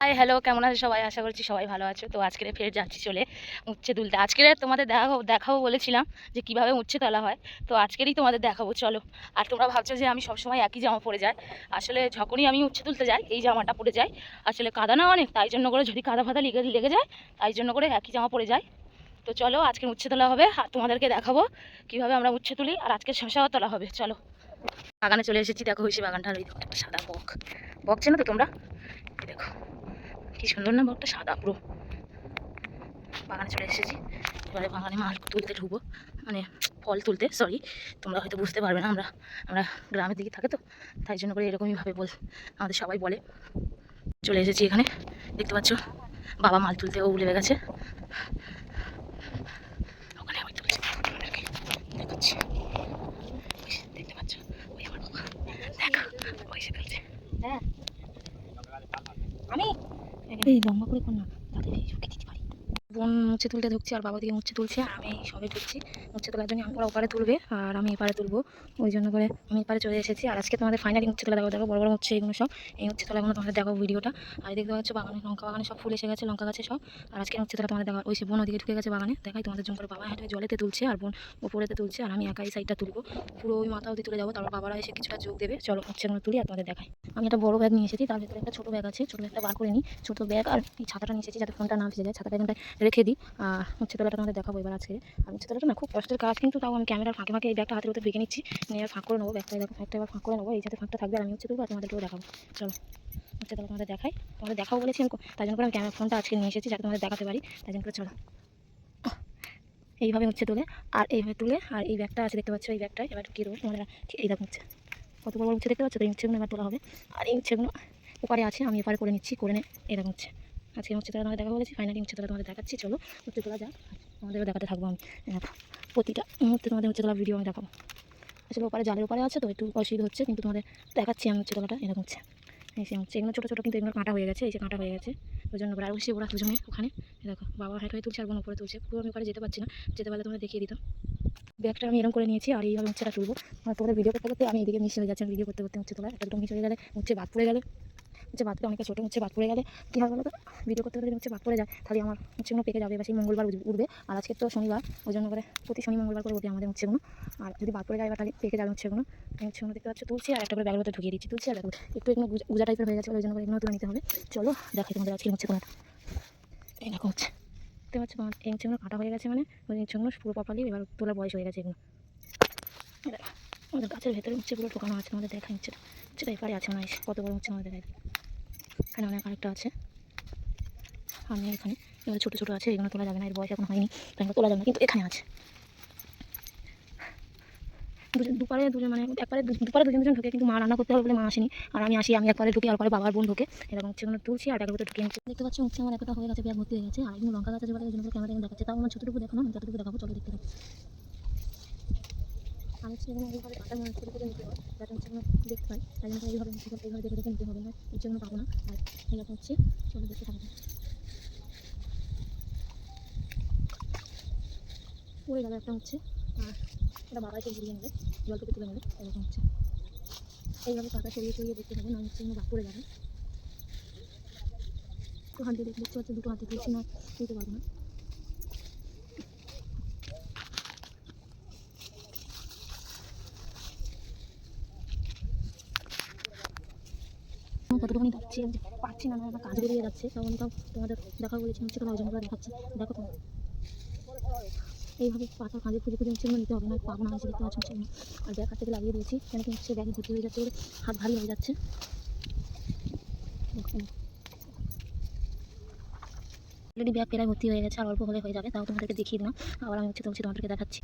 Hi hello কেমন আছে সবাই? আশা করছি সবাই ভালো আছো। তো আজকে ফের যাচ্ছি চলে উচ্ছে তুলতে আজকে তোমাদের দেখাবো দেখাবো বলেছিলাম যে কীভাবে উচ্ছে তোলা হয়। তো আজকেরই তোমাদের দেখাবো, চলো। আর তোমরা ভাবছ যে আমি সবসময় একই জামা পরে যাই। আসলে যখনই আমি উচ্ছে তুলতে যাই, এই জামাটা পরে যাই। আসলে কাদা না অনেক, তাই জন্য করে যদি কাদা ফাদা লেগে লেগে যায়, তাই জন্য করে একই জামা পরে যাই। তো চলো, আজকে উচ্ছে তোলা হবে। আর তোমাদেরকে দেখাবো কীভাবে আমরা উচ্ছে তুলি। আর আজকে শশাও তোলা হবে, চলো। বাগানে চলে এসেছি, দেখো হয়েছে বাগানটা সাদা বক। বক চেনো তো তোমরা? দেখো। কি সুন্দর না বকটা সাদা পুরো। বাগানে চলে এসেছি। এবারে বাগানে মাল তুলতে ঢুকবো। মানে ফল তুলতে সরি তোমরা হয়তো বুঝতে পারবে না আমরা আমরা গ্রামের দিকে থাকে তো, তাই জন্য করে এরকমইভাবে বল, আমাদের সবাই বলে। চলে এসেছি এখানে। দেখতে পাচ্ছ, বাবা মাল তুলতে, ও লেগে গেছে। ওখানে আমি তুলছি। দেখাচ্ছি ওই যে, দেখতে পাচ্ছ ওই আমার বাবা দেখো ওই সে তুলছে হ্যাঁ আমি এই লম্বা করে কর না তাদের এই ঝুঁকি দিতে পারি বোন মুছে তুলতে ঢুকছে আর বাবা দিকে মুছে তুলছে, আমি সবে ঢুকছি। মুছে তোলার জন্য আমরা ওপারে তুলবে আর আমি এপারে তুলবো। ওই জন্য করে আমি এপারে চলে এসেছি। আর আজকে তোমাদের ফাইনালি মুছে তোলা দেখো দেখো, বড় বড় মুচ্ছে এগুলো সব। এই মুচ্ছে তোলাগুলো তোমাদের দেখো ভিডিওটা। আর দেখতে পাচ্ছ বাগানে, লঙ্কা বাগানে সব ফুল এসে গেছে, লঙ্কা গাছে সব। আর আজকে মুচ্ছে তোলা তোমাদের দেখা, ওই সে বোন ওদিকে ঢুকে গেছে বাগানে। দেখাই তোমাদের জন্য করে বাবা হাঁটে জলেতে তুলছে আর বোন ওপরেতে তুলছে আর আমি একাই সাইডটা তুলবো। পুরো ওই মাথা অবধি তুলে যাব, তারপর বাবারা এসে কিছুটা যোগ দেবে। চলো মুচ্ছেগুলো তুলি আর তোমাদের দেখাই। আমি একটা বড় ব্যাগ নিয়ে এসেছি, তার ভিতরে একটা ছোটো ব্যাগ আছে, ছোটো ব্যাগটা বার করে নিই। ছোটো ব্যাগ আর এই ছাতাটা নিয়ে এসেছি যাতে ফোনটা না ভিজে যায়। ছাতাটা এখানটায় রেখে দিই। আর হচ্ছে তোলাটা তোমাদের দেখাবো, এবার আজকে। আর হচ্ছে তোলাটা না, খুব কষ্টের কাজ, কিন্তু তাও আমি ক্যামেরার ফাঁকে ফাঁকে এই ব্যাগটা হাতের ভিতরে বেঁকে নিচ্ছি। নিয়ে ফাঁক করে নেব, ব্যাগটা এরকম একটা এবার ফাঁক করে নেব। এই যাতে ফাঁকটা থাকবে আমি হচ্ছে তুলবো, আর তোমাদেরকেও দেখাবো। চলো হচ্ছে তাহলে তোমাদের দেখাই। তোমাদের দেখাবো বলেছি আমি, তাই জন্য করে আমি ক্যামেরা ফোনটা আজকে নিয়ে এসেছি, যাতে তোমাদের দেখাতে পারি। তাই জন্য করে চলো। এইভাবে হচ্ছে তুলে, আর এইভাবে তুলে, আর এই ব্যাগটা আছে, দেখতে পাচ্ছ, এই ব্যাগটা এবার ঢুকিয়ে দেবো, তোমাদের ঠিক এই দেখো হচ্ছে। কত বড় বড় দেখতে পাচ্ছ? তো এই উচ্ছেগুলো এবার তোলা হবে। আর এই উচ্ছেগুলো ওপারে আছে, আমি এপারে করে নিচ্ছি, করে নে। এরকম হচ্ছে। আজকে উচ্ছে তোলা তোমাদের দেখা বলেছি ফাইনালি উচ্ছে তোলা তোমাদের দেখাচ্ছি, চলো। উচ্ছে তোলা যাক, তোমাদেরও দেখাতে থাকব আমি। প্রতিটা মুহূর্তে তোমাদের উচ্ছে তোলা ভিডিও আমি দেখাবো। আসলে ওপারে জালের ওপারে আছে তো, একটু অসুবিধা হচ্ছে, কিন্তু তোমাদের দেখাচ্ছি আমি উচ্ছে তোলাটা, এরকম হচ্ছে। এই সে হচ্ছে, এগুলো ছোটো ছোটো, কিন্তু এগুলো কাঁটা হয়ে গেছে, এই যে কাঁটা হয়ে গেছে। ওই জন্য আর বসে, ওরা দুজনে ওখানে দেখো, বাবা হাইট হয়ে তুলছে আর বোন উপরে তুলছে। পুরো আমি ওপারে যেতে পারছি না, যেতে পারলে তোমরা দেখিয়ে দিতাম ব্যাগটা আমি এরকম করে নিয়েছি আর এইভাবে উচ্ছেটা তুলবো। তোমাদের ভিডিও করতে করতে আমি এদিকে মিশে হয়ে যাচ্ছি ভিডিও করতে করতে উচ্ছে তোলা একটা দুটো মিশে হয়ে গেলে উচ্ছে বাদ পড়ে গেলে। হচ্ছে বাদটা অনেকটা ছোটো হচ্ছে বাদ পড়ে গেলে কী হবে বলো তো ভিডিও করতে করতে হচ্ছে বাদ পড়ে যায়, তাহলে আমার হচ্ছেগুলো পেকে যাবে, বা সেই মঙ্গলবার উঠবে। আর আজকে তো শনিবার, ওই জন্য করে প্রতি শনি মঙ্গলবার করে উঠবে আমাদের হচ্ছেগুলো আর যদি বাদ পড়ে যায়, বা তাহলে পেকে যাবে হচ্ছেগুলো হচ্ছেগুলো দেখতে পাচ্ছ? তুলছি আর একটা করে ব্যাগের মধ্যে ঢুকিয়ে দিচ্ছি, তুলছি আর দেখো একটু এগুলো গুজা- টাইপের হয়ে গেছে, ওই জন্য করে এগুলো তুলে নিতে হবে। চলো, দেখাই তোমাদের আজকে হচ্ছে এই দেখো হচ্ছে। দেখতে পাচ্ছ তোমার? এই হচ্ছেগুলো কাটা হয়ে গেছে মানে ওই হচ্ছেগুলো পুরো প্রপারলি এবার তোলা বয়স হয়ে গেছে এগুলো। আমাদের গাছের ভেতরে পুরো ঢোকানো আছে আমাদের দেখা হচ্ছে। সেটা এপারে আছে মনে কত বড় হচ্ছে আমাদের দেখাই এখানে অনেক, আরেকটা আছে। আমি এখানে, এগুলো ছোটো ছোটো আছে, এগুলো তোলা যাবে না, এর বয়স এখন হয়নি এগুলো তোলা যাবে না, কিন্তু এখানে আছে। দুজন, দুপারে দুজন মানে একবারে দুপারে দুজন দুজন ঢুকে, কিন্তু মা রান্না করতে হবে বলে মা আসেনি। আর আমি আসি, আমি একবারে ঢুকি, আর পরে বাবার বোন ঢোকে। এরকম হচ্ছে, এগুলো তুলছি, আর ব্যাগের ভিতরে ঢুকিয়ে নিচ্ছি। দেখতে পাচ্ছি হচ্ছে আমার, একটা হয়ে গেছে, ব্যাগ ভর্তি হয়ে গেছে। আর এগুলো লঙ্কা গাছ আছে বলে ক্যামেরা দেখাচ্ছে। তাও আমার ছোটোটুকু দেখো না, আমি যতটুকু দেখাবো দেখতে আমি হচ্ছে এগুলো এইভাবে মানে ছোটো করে নিতে হয় যাতে হচ্ছে এগুলো দেখতে পাই তাই জন্য এইভাবে নিতে এইভাবে দেখে দেখে নিতে হবে না হচ্ছে এগুলো পাবো না। আর এরকম হচ্ছে, চলো দেখতে থাকব পড়ে গেল একটা হচ্ছে, আর এটা বাবাকে ঘুরিয়ে নেবে জল থেকে তুলে নেবে, এরকম হচ্ছে। এইভাবে পাতা সরিয়ে সরিয়ে দেখতে হবে না হচ্ছে বাদ পড়ে যাবে তো হাত দেখতে পাচ্ছি, দুটো হাতে তুলছি না, তুলতে পারব না। কতটুকুনি পাচ্ছি পাচ্ছি না, আমার কাজ বেরিয়ে যাচ্ছে। তখন তাও তোমাদের দেখা বলেছি, হচ্ছে তোমার ওজন করে দেখাচ্ছি। দেখো তোমার। এইভাবে পাতা কাঁধে খুঁজে খুঁজে হচ্ছে নিতে হবে না, পাবো না হচ্ছে দেখতে পাচ্ছি আর ব্যাগ হাত থেকে লাগিয়ে দিয়েছি, কেন কি হচ্ছে, ব্যাগে ভর্তি হয়ে যাচ্ছে বলে হাত ভারী হয়ে যাচ্ছে। অলরেডি ব্যাগ প্রায় ভর্তি হয়ে গেছে, আর অল্প হলে হয়ে যাবে, তাও তোমাদেরকে দেখিয়ে দিলাম। আবার আমি হচ্ছে তোমাদেরকে দেখাচ্ছি।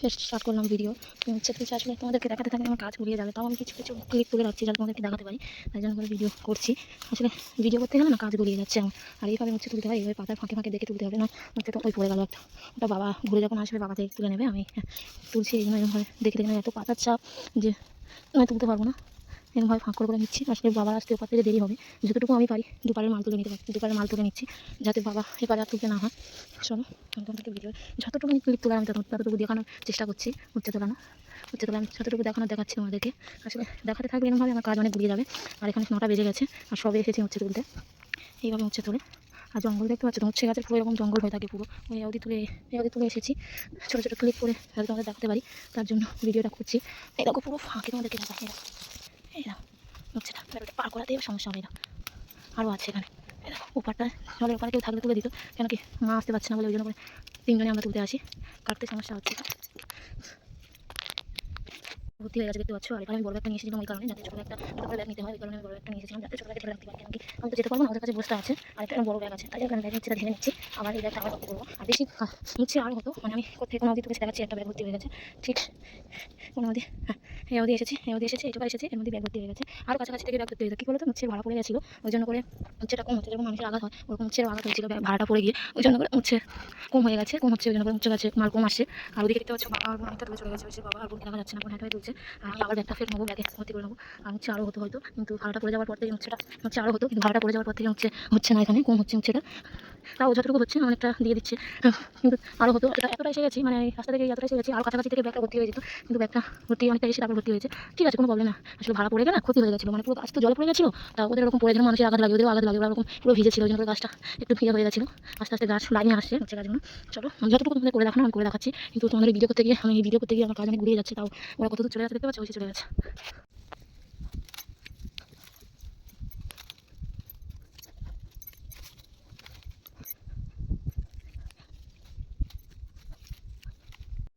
ফের স্টার্ট করলাম ভিডিও হচ্ছে কিছু আসলে তোমাদেরকে দেখাতে থাকলে আমার কাজ ঘুরিয়ে যাবে। তাও আমি কিছু কিছু ক্লিক করে রাখছি যাতে তোমাদেরকে দেখাতে পারি। তাই জন্য করে ভিডিও করছি। আসলে ভিডিও করতে গেলে না কাজ ঘুরিয়ে যাচ্ছে আমার। আর এইভাবে হচ্ছে তুলতে হয় এইভাবে পাতার ফাঁকে ফাঁকে দেখে তুলতে হবে না। হচ্ছে তো ওই পড়ে গেলো একটা। ওটা বাবা ঘুরে যখন আসবে বাবা থেকে তুলে নেবে আমি হ্যাঁ, তুলছি এই জন্য এরকমভাবে দেখে দেখে এত পাতার চাপ যে আমি তুলতে পারব না। এরকমভাবে ফাঁক করে করে নিচ্ছি। আসলে বাবার আসতে ওপার থেকে দেরি হবে, যতটুকু আমি পারি দুপারের মাল তুলে নিতে পারি, দুপারের মাল তুলে নিচ্ছি, যাতে বাবা এপারে আর তুলতে না হয়। শোনো আমি তোমাদেরকে ভিডিও যতটুকু ক্লিপ তোলার, আমি ততটুকু দেখানোর চেষ্টা করছি উচ্চে তোলানো হচ্ছে তোলা আমি যতটুকু দেখানো দেখাচ্ছি তোমাদেরকে। আসলে দেখাতে থাকলে এরকমভাবে আমার কাজ অনেক ঘুরিয়ে যাবে, আর এখানে নটা বেজে গেছে, আর সবে এসেছি হচ্ছে তুলতে। এইভাবে হচ্ছে তুলে। আর জঙ্গল দেখতে পাচ্ছ তো, হচ্ছে গাছের পুরো এরকম জঙ্গল হয়ে থাকে পুরো। ওই অবধি তুলে এই অবধি তুলে এসেছি। ছোটো ছোটো ক্লিপ করে যাতে তোমাদের দেখাতে পারি, তার জন্য ভিডিওটা করছি। দেখো পুরো ফাঁকে তোমাদেরকে দেখা এই সমস্যা আরও আছে এখানে। ওপারটা জলের ওপারে কেউ থাকলে তুলে দিত, কেন কি মা আসতে পারছে না বলে ওই জন্য তিনজনে আমরা তুলতে আসি। কাটতে সমস্যা হচ্ছে। ভর্তি হয়ে গেছে, দেখতে পাচ্ছ? আর এখানে আমি বড় একটা নিয়ে এসেছিলাম ওই কারণে, যাতে ছোটো একটা ছোটো ব্যাগ নিতে হয় ওই কারণে আমি বড় একটা নিয়ে এসেছিলাম, যাতে ছোটো ব্যাগে রাখতে পারি। কেন আমি তো যেতে পারব না ওদের কাছে বসতে আছে, আর একটা বড় ব্যাগ আছে, তাই আমি ব্যাগ হচ্ছে ধরে নিচ্ছি, আবার এই ব্যাগটা আবার করব। আর বেশি নিচ্ছে আরও হতো মানে আমি কোথায়, কোনো অবধি তুলে দেখাচ্ছি একটা ব্যাগ ভর্তি হয়ে গেছে, ঠিক, কোনো অবধি হ্যাঁ এই অবধি এসেছি, এই অবধি এসেছি এইটুকু এসেছি, এর মধ্যে ব্যাগ ভর্তি হয়ে গেছে। আর কাছাকাছি থেকে ব্যাগ ভর্তি হয়ে গেছে, কী বলতো হচ্ছে ভাড়া পড়ে গেছিল, ওই জন্য করে হচ্ছে কম হচ্ছে যেরকম মানুষের আঘাত হয়, ওরকম হচ্ছে আঘাত হয়েছিল ভাড়াটা পড়ে গিয়ে, ওই জন্য করে হচ্ছে কম হয়ে গেছে, কম হচ্ছে, ওই জন্য করে হচ্ছে গেছে, মাল কম আসছে। আর ওদিকে দেখতে পাচ্ছ, বাবা আর বোন দূরে চলে গেছে বাবা আর বোনকে দেখা যাচ্ছে না বোন তুলছে। আর আমি আবার ব্যাগটা ফের নেব ব্যাগে ভর্তি করে নেব। আর হচ্ছে আরও হতো হয়তো, কিন্তু ভাড়াটা পড়ে যাওয়ার পর থেকে হচ্ছে হচ্ছে আরও হতো, কিন্তু ভাড়াটা পড়ে যাওয়ার পর থেকে হচ্ছে হচ্ছে না এখানে, কম হচ্ছে হচ্ছে এটা। তাও যতটুকু হচ্ছে অনেকটা দিয়ে দিচ্ছে। কিন্তু আরও হতো। এটা এতটা এসে গেছি মানে রাস্তা থেকে এতটা এসে গেছি, আর কাছাকাছি থেকে ব্যাগটা ভর্তি হয়ে যেত। কিন্তু ব্যাগটা ভর্তি অনেকটা এসে তারপর ভর্তি হয়েছে। ঠিক আছে, কোনো প্রবলেম না। আসলে ভাড়া পড়ে গেলে না, ক্ষতি হয়ে গেছিল। মানে পুরো গাছ তো জলে পড়ে গেছিল তা ওদের এরকম পড়ে গেলে মানুষের আঘাত লাগে ওদের আঘাত লাগে, ওরা এরকম পুরো ভিজে ছিল ওই জন্য গাছটা একটু ভিজে হয়ে গেছিল। আস্তে আস্তে গাছ লাইনে আসছে, হচ্ছে গাছগুলো চলো যতটুকু তোমাদের করে দেখানো আমি করে দেখাচ্ছি। কিন্তু তোমাদের ভিডিও করতে গিয়ে, আমি ভিডিও করতে গিয়ে আমার কাজ অনেক ঘুরিয়ে যাচ্ছে, তাও ওরা কত দূর চলে যাচ্ছে দেখতে পাচ্ছ? ওই চলে যাচ্ছে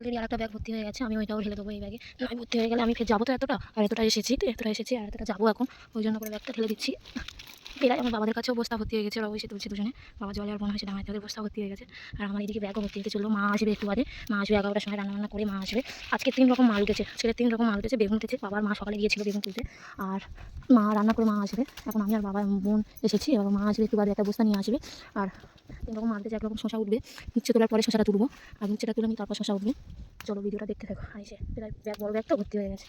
অলরেডি আর একটা ব্যাগ ভর্তি হয়ে গেছে, আমি ওইটাও ঢেলে দেবো এই ব্যাগে আমি ভর্তি হয়ে গেলে আমি ফের যাব তো এতটা, আর এতটা এসেছি, তো এতটা এসেছি, আর এতটা যাব এখন। ওই জন্য করে ব্যাগটা ঢেলে দিচ্ছি। এরাই আমার বাবাদের কাছেও বস্তা ভর্তি হয়ে গেছে ওরা বসে তুলছে দুজনে। বাবা জলে আর বোন হয়েছে ডাঙায় তাদের বস্তা ভর্তি হয়ে গেছে। আর আমার এদিকে ব্যাগও ভর্তি হতে চলল মা আসবে একটু বাদে মা আসবে এগারোটার সময়, রান্নাবান্না করে মা আসবে। আজকে তিন রকম মাল উঠেছে ছেলে তিন রকম মাল উঠেছে, বেগুন উঠেছে, বাবার মা সকালে গিয়েছিল বেগুন তুলতে। আর মা রান্না করে মা আসবে। এখন আমি আর বাবা, বোন এসেছি, এবার মা আসবে একটু বাদে একটা বস্তা নিয়ে আসবে। আর তিন রকম মাল উঠেছে একরকম শশা উঠবে। নিচ্ছে তোলার পরে শশাটা তুলবো। আর নিচ্ছেটা তুলে নিই তারপর শশা উঠবে। চলো ভিডিওটা দেখতে থাকো। আর এসে প্রায় ব্যাগ, বড় ব্যাগটা ভর্তি হয়ে গেছে।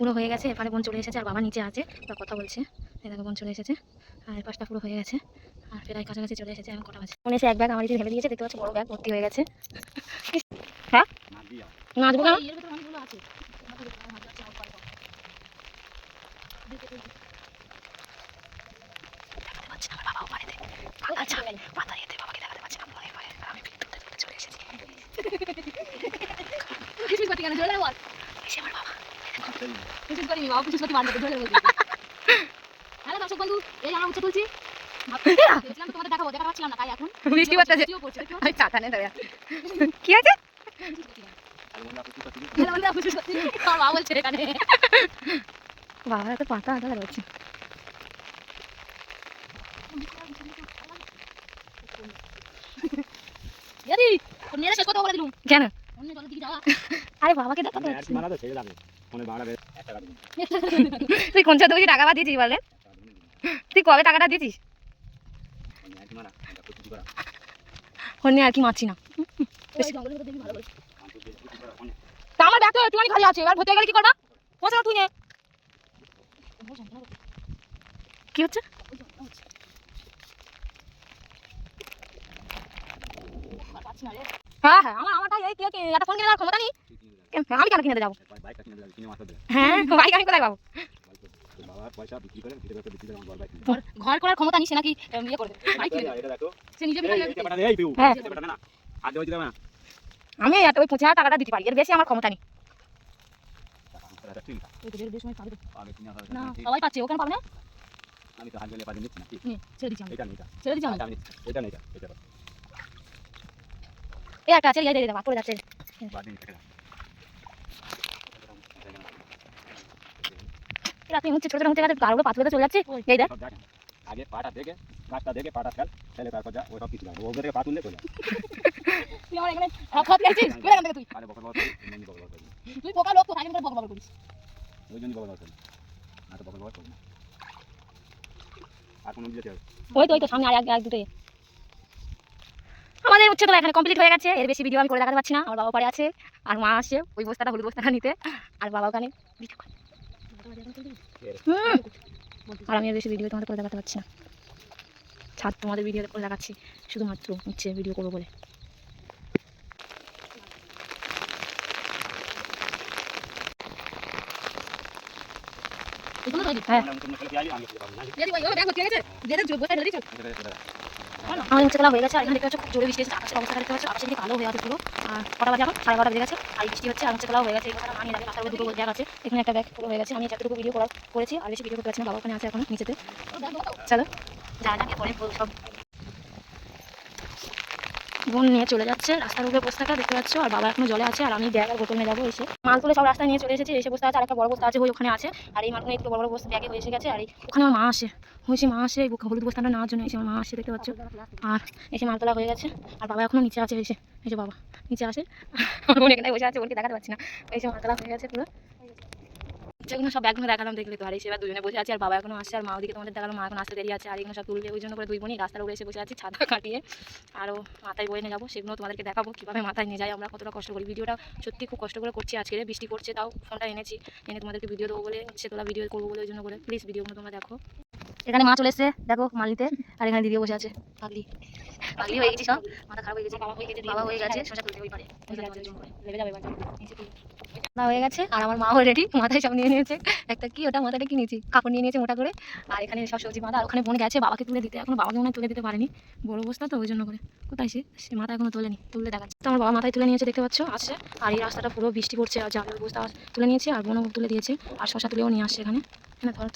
পুরো হয়ে গেছে। এপারে বোন চলে এসেছে আর বাবা নিচে আছে। বা কথা বলছে। এই দেখো বোন চলে এসেছে। আর পাশটা পুরো হয়ে গেছে। আর প্রায় কাছাকাছি চলে এসেছে এখন কটা বাজে? বোন এসে এক ব্যাগ আমার ঢেলে দিয়েছে দেখতে পাচ্ছ বড় ব্যাগ ভর্তি হয়ে গেছে। হ্যাঁ? নাচবো কেন? পাতা ইয়েতে বাবাকে দেখাতে পারছি না, ভয়ে ভয়ে। আমি চলে এসেছি। বাবা। হ্যালো দর্শক বন্ধু এই আমরা তুলছি তোমাদের দেখাবো না তাই এখন বৃষ্টি পড়ছে আমি ছাতা দাঁড়িয়ে কি আছে পাতা আদা কেন? অন্য জলের দিকে যাওয়া। আরে বাবাকে দেখাতে মানে তুই কোন ছাত্র টাকা বা দিয়েছিস বলে? তুই কবে টাকাটা দিয়েছিস এক মারা? এটা কিছু করা। ফোন নিয়ে আর কি মারছি না। আমার ব্যাগ তো একটুখানি খালি আছে এবার ভর্তি গেলে কি করবা? পৌঁছানো তুই কি হচ্ছে? হ্যাঁ হ্যাঁ আমার আমারটা এই কে কে একটা ফোন কিনে দেওয়ার ক্ষমতা নেই। আমি কেন কিনে যাব হ্যাঁ বাইক আমি কোথায় পাবো? ঘর করার ক্ষমতা নিছে নাকি? ইয়ে সে নিজে হ্যাঁ। আমি একটা ওই পঁচিশ হাজার টাকাটা দিতে পারি এর বেশি আমার ক্ষমতা নেই। সবাই পাচ্ছে ও কেন পাবে না আমি তো হাত গেলে পাঠিয়ে নিচ্ছি না ছেড়ে দিচ্ছি এটা নেই ছেড়ে দিচ্ছি আচ্ছা, নিচ্ছি। এটা নেই এটা এটা। এই একটা আছে ইয়ে দিয়ে দেবা পড়ে যাচ্ছে। রাতে হচ্ছে ছোট ছোট হচ্ছে গাছে গাড়গুলো পাথর চলে যাচ্ছে। এই দেখ। আগে পাটা দেখে গাছটা দেখে পাটা ফেল ফেলে তারপর যা কিছু যাবে ওদের পা তুললে চলে তুই আমার এখানে এখান তুই। আরে করি, করি। বোকা লোক তো করে করিস। ওই বকর না তো করি না। আর কোনো দিতে হবে? ওই তো ওই তো সামনে আর এক এক দুটো আমাদের উচ্চতলা এখানে কমপ্লিট হয়ে গেছে। এর বেশি ভিডিও আমি করে দেখাতে পারছি না। আমার বাবা পরে আছে। আর মা আসছে। ওই বস্তাটা হলুদ বস্তাটা নিতে। আর বাবা ওখানে। হুম। আর আমি বেশি ভিডিও তোমাদের করে দেখাতে পারছি না। ছাদ তোমাদের ভিডিও করে দেখাচ্ছি। শুধুমাত্র হচ্ছে ভিডিও করব বলে। তৈরি হ্যাঁ। আমরা তুমি খেলে আই আমি খেতে পারব না যদি ওই দেখো ঠিক আছে যেটা যোগ বসে দিচ্ছ এটা এটা এটা আমাদের উচ্চতলা হয়ে গেছে আর এখানে দেখতে পাচ্ছ খুব জোরে বৃষ্টি হচ্ছে আকাশের অবস্থা দেখতে পাচ্ছ আকাশের দিকে কালো হয়ে আছে পুরো। আর কটা বাজে এখন? সাড়ে বারোটা বেজে গেছে আর বৃষ্টি হচ্ছে আর উচ্চতলাও হয়ে গেছে এখানে আমি রাখে দুটো ব্যাগ আছে এখানে একটা ব্যাগ পুরো হয়ে গেছে আমি যতটুকু ভিডিও করা করেছি আর বেশি ভিডিও করতে পারছি না বাবা ওখানে আছে এখন নিচেতে। চলো যা যা পরে সব। বোন নিয়ে চলে যাচ্ছে। রাস্তার উপরে বসে থাকা দেখতে পাচ্ছ। আর বাবা এখনও জলে আছে, আর আমি ব্যাগ আর বোতল নিয়ে যাব এসে। মাল তুলে সব রাস্তায় নিয়ে চলে এসেছি। এসে বসে আছে, আর একটা বড় বস্তা আছে, ওই ওখানে আছে। আর এই মালগুলো একটু বড় বড় বস্তা ব্যাগে এসে গেছে। আর ওখানে আমার মা আসে। হয়েছে মা আসে হলুদ বস্তাটা নেওয়ার জন্য এসে আমার মা আসে, দেখতে পাচ্ছ। আর এসে মালতলা হয়ে গেছে। আর বাবা এখনও নিচে আছে, এসে। এসে বাবা, নিচে আসে। এখানে বসে আছে, বোনকে দেখাতে পারছি না। এসে মালতলা হয়ে গেছে পুরো। যেগুলো সব ব্যাগগুলো দেখালাম দেখলে তো। আর এসে এবার দুজনে বসে আছে, আর বাবা এখনও আসছে, আর মা ওদিকে তোমাদের দেখালাম মা এখন আসতে দেরি আছে, আর এগুলো সব তুলবে ওই জন্য করে দুই বোনই রাস্তার উপরে এসে বসে আছি, ছাতা কাটিয়ে। আরও মাথায় বয়ে নিয়ে যাব, সেগুলো তোমাদেরকে দেখাবো, কীভাবে মাথায় নিয়ে যাই আমরা, কতটা কষ্ট করি। ভিডিওটা সত্যি খুব কষ্ট করে করছি আজকে বৃষ্টি করছে তাও ফোনটা এনেছি, এনে তোমাদেরকে ভিডিও দেবো বলে হচ্ছে তোলা ভিডিও করব বলে, ওই জন্য করে। প্লিজ ভিডিওগুলো তোমরা দেখো। এখানে মা চলে এসছে, দেখো মালিতে, আর এখানে দিদিও বসে আছে, পাগলি। পাগলি হয়ে গেছি সব মাথা খারাপ হয়ে গেছে বাবা হয়ে গেছে বাবা হয়ে গেছে। তুলতে ওই পারে। যাবে। না হয়ে গেছে। আর আমার মাও রেডি মাথায় সব নিয়ে নিয়েছে। একটা কি ওটা মাথাটা কি নিয়েছি? কাপড় নিয়ে নিয়েছে মোটা করে। আর এখানে সব সবজি বাঁধা আর ওখানে বোন গেছে বাবাকে তুলে দিতে। এখন বাবাকে মনে হয় তুলে দিতে পারেনি। বড় অবস্থা তো ওই জন্য করে। কোথায় সে? সে মাথা এখনও তোলেনি তুলে দেখাচ্ছে। তো আমার বাবা মাথায় তুলে নিয়েছে দেখতে পাচ্ছ? আসছে। আর এই রাস্তাটা পুরো বৃষ্টি পড়ছে আর জালের অবস্থা তুলে নিয়েছে আর বোনও তুলে দিয়েছে। আর শশা তুলেও নিয়ে আসছে এখানে। এখানে ধরো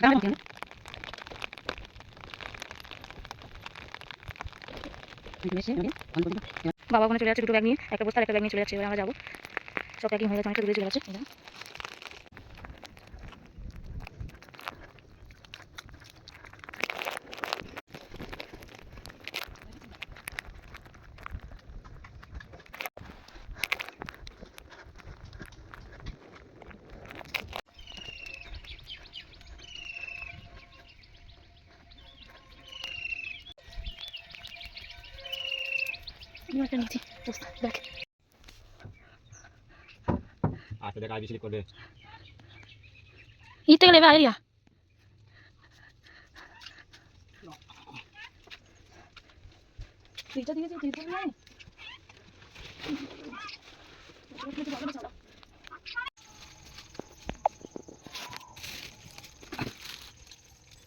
তো। বাবা ওখানে চলে যাচ্ছে দুটো ব্যাগ নিয়ে একটা বস্তার একটা ব্যাগ নিয়ে চলে যাচ্ছে এবার আমরা যাব সব প্যাকিং হয়ে গেছে অনেকটা দূরে চলে যাচ্ছে এই দেখো। এই একটা নিয়েছি বস্তা ব্যাগ আচ্ছা দেখ আই বিসলি করবে ইতে গেলে এবার এরিয়া তিনটা দিয়েছি তিনটা নাই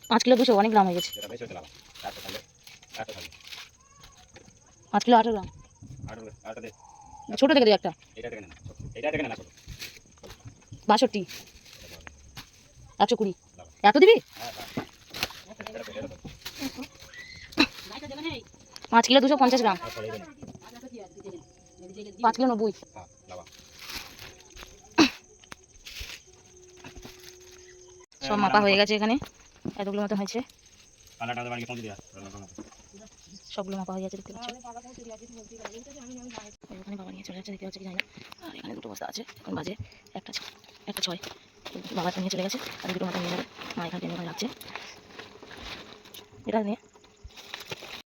পাঁচ কিলো দুশো অনেক গ্রাম হয়ে গেছে এটা বেশি হচ্ছে লাভ একটা থাকলে একটা থাকলে পাঁচ কিলো আঠারো গ্রাম ছোটো থেকে দিই একটা। বাষট্টি। একশো কুড়ি। এত দিবি? পাঁচ কিলো দুশো পঞ্চাশ গ্রাম। পাঁচ কিলো নব্বই। সব মাপা হয়ে গেছে এখানে। এতগুলো মতো হয়েছে কালাটা বাড়ি পৌঁছে দেয়া সবগুলো মাপা হয়ে গেছে, দেখতে পাচ্ছ? এখানে বাবা নিয়ে চলে যাচ্ছে, দেখতে পাচ্ছি কি জানি না? আর এখানে দুটো বস্তা আছে, এখন বাজে একটা একটা ছয়। বাবা নিয়ে চলে গেছে, আর দুটো মাথা নিয়ে যাবে। মা এখানে ওখানে এটা নিয়ে